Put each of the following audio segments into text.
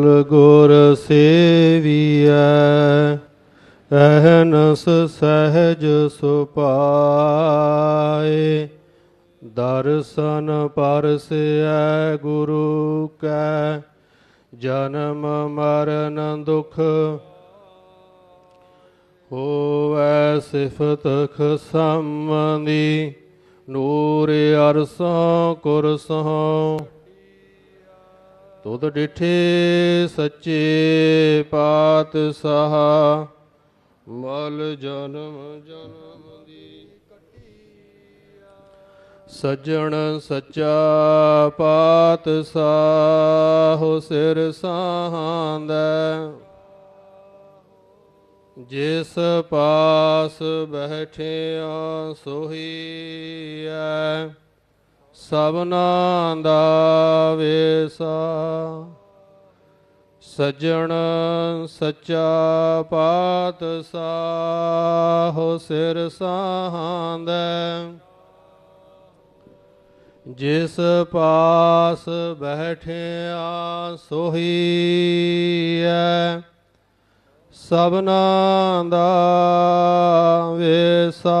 ਗੁਰ ਸੇਵੀਐ, ਅਹਨਸ ਸਹਿਜ ਸੁਪਾਏ। ਦਰਸ਼ਨ ਪਰਸੈ ਗੁਰੂ ਕੈ, ਜਨਮ ਮਰਨ ਦੁਖ ਹੋਵੈ ਸਿਫਤ ਖਸਮਦੀ। ਨੂਰ ਅਰਸੋਂ ਕੁਰਸੋਂ ਤੁਧ ਡਿਠੇ ਸੱਚੇ ਪਾਤਸ਼ਾਹ, ਮਲ ਜਨਮ ਜਨਮ ਦੀ ਸੱਜਣ ਸੱਚਾ ਪਾਤਸ਼ਾਹ ਸਿਰ ਸਾਹਾਂਦਾ। ਜਿਸ ਪਾਸ ਬੈਠਿਆ ਸੋਹੀਐ। ਸਭਨਾ ਦਾ ਵੇਸਾ, ਸੱਜਣ ਸੱਚਾ ਪਾਤਸ਼ਾਹ ਸਿਰ ਸਾਹਾਂਦਾ। ਜਿਸ ਪਾਸ ਬੈਠਿਆ ਸੋਹੀਐ ਸਭਨਾ ਦਾ ਵੇਸਾ।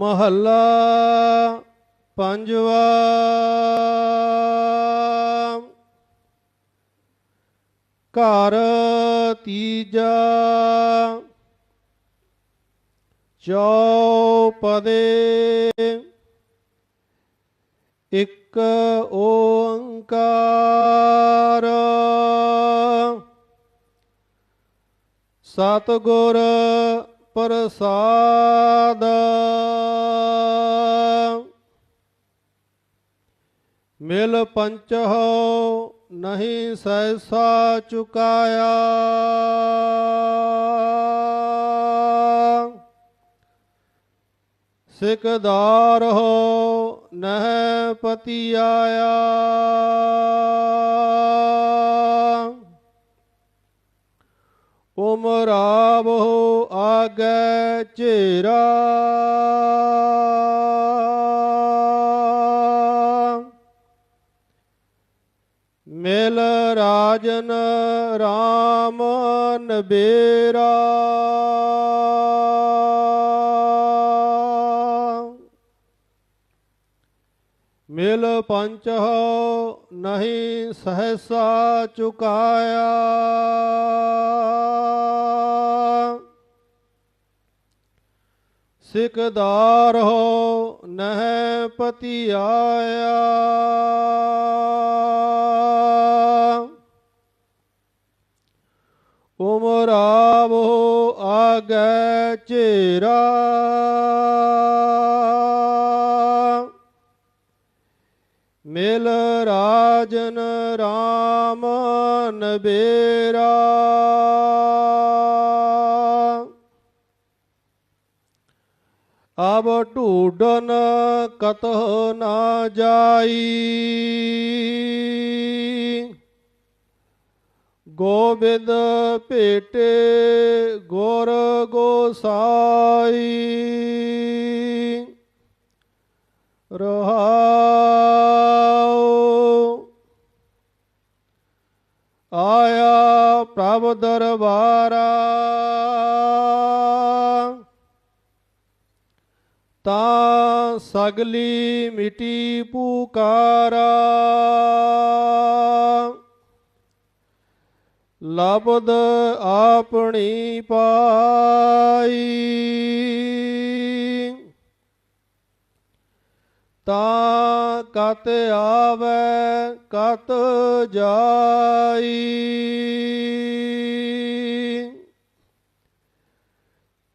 ਮਹੱਲਾ ਪੰਜਵਾ। ਘਰ ਤੀਜਾ। ਚੌਪਦੇ। ਇੱਕ ਓੰਕਾਰ। ਸਤਿਗੁਰ ਪ੍ਰਸਾਦ। ਮਿਲ ਪੰਚਹੁ ਨਹੀਂ ਸੈਸਾ ਚੁਕਾਇਆ। ਸਿਕਦਾਰ ਹੋ ਨਹਿ ਪਤੀ ਆਇਆ ਉਮਰਾਬ ਚੇਰਾ ਝੇਰਾ ਮਿਲ ਰਾਜਨ ਰਾਮ ਨਬੇਰਾ ਮਿਲ ਪੰਚਹੁ ਨਹੀਂ ਸਹਸਾ ਚੁਕਾਇਆ। ਸਿਕਦਾਰ ਹੋ ਨਹਿ ਪਤੀ ਆਇਆ ਉਮਰਾਵ ਹੋ ਆਗੈ ਝੇਰਾ ਮਿਲ ਰਾਜਨ ਰਾਮ ਨਬੇਰਾ ਅਬ ਢੂਡਨ ਕਤਹ ਨਾ ਜਾਈ। ਗੋਬਿੰਦ ਭੇਟੇ ਗੁਰ ਗੋਸਾਈ। ਰਹਾਉ ਆਇਆ ਪ੍ਰਭ ਦਰਬਾਰਾ। ਤਾਂ ਸਗਲੀ ਮਿਟੀ ਪੁਕਾਰਾ। ਲਬਦ ਆਪਣੀ ਪਾਈ। ਤਾਂ ਕਤ ਆਵੈ ਕਤ ਜਾਈ।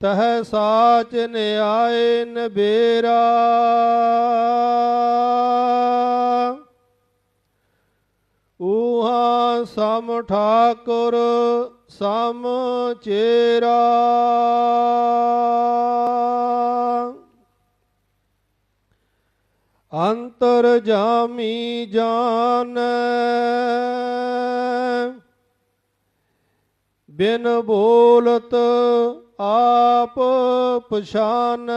ਤਹ ਸਾਚ ਨਿਆਏ ਨਬੇਰਾ। ਉਹਾ ਸਮ ਠਾਕੁਰ ਸਮ ਚੇਰਾ। ਅੰਤਰ ਜਾਮੀ ਜਾਨ। ਬਿਨ ਬੋਲਤ ਆਪ ਪਛਾਨ।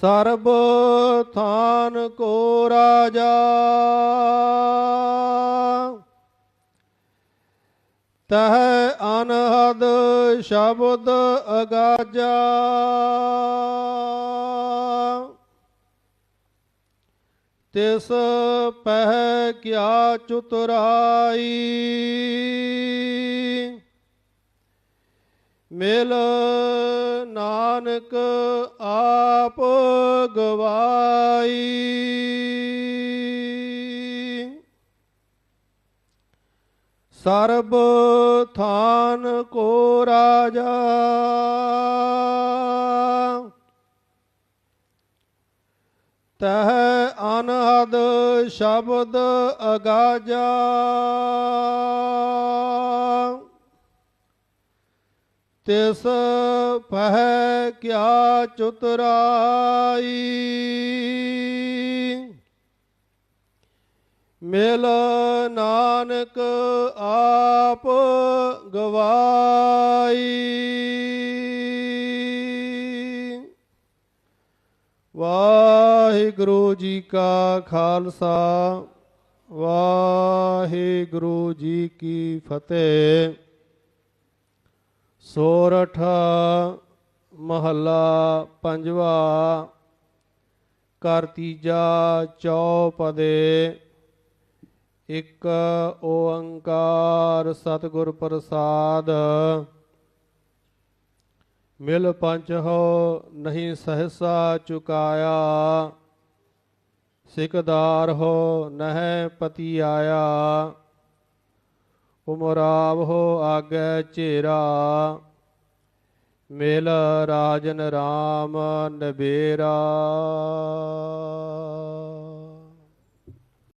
ਸਰਬ ਥਾਨ ਕੋ ਰਾਜਾ। ਤਹ ਅਨਹਦ ਸ਼ਬਦ ਅਗਾਜਾ। ਤਿਸ ਪਹਿ ਕਿਆ ਚੁਤਰਾਈ। ਮਿਲ ਨਾਨਕ ਆਪ ਗਵਾਈ। ਸਰਬ ਥਾਨ ਕੋ ਰਾਜਾ। ਤਹ ਅਨਹਦ ਸ਼ਬਦ ਅਗਾਜਾ। ਤਿਸ ਪਹਿ ਕਿਆ ਚੁਤਰਾਈ। ਮਿਲ ਨਾਨਕ ਆਪ ਗਵਾਈ। ਵਾਹਿਗੁਰੂ ਜੀ ਕਾ ਖਾਲਸਾ, ਵਾਹਿਗੁਰੂ ਜੀ ਕੀ ਫਤਿਹ। ਸੋਰਠ ਮਹੱਲਾ ਪੰਜਵਾ ਕਰ ਤੀਜਾ ਚੌਪਦੇ, ਇੱਕ ਓੰਕਾਰ ਸਤਿਗੁਰ ਪ੍ਰਸਾਦ। ਮਿਲ ਪੰਚ ਹੋ ਨਹੀਂ ਸਹਸਾ ਚੁਕਾਇਆ। ਸਿਕਦਾਰ ਹੋ ਨਹਿ ਪਤੀ ਆਇਆ ਉਮਰਾਵ ਹੋ ਆਗੇ ਚੇਰਾ ਮਿਲ ਰਾਜਨ ਰਾਮ ਨਬੇਰਾ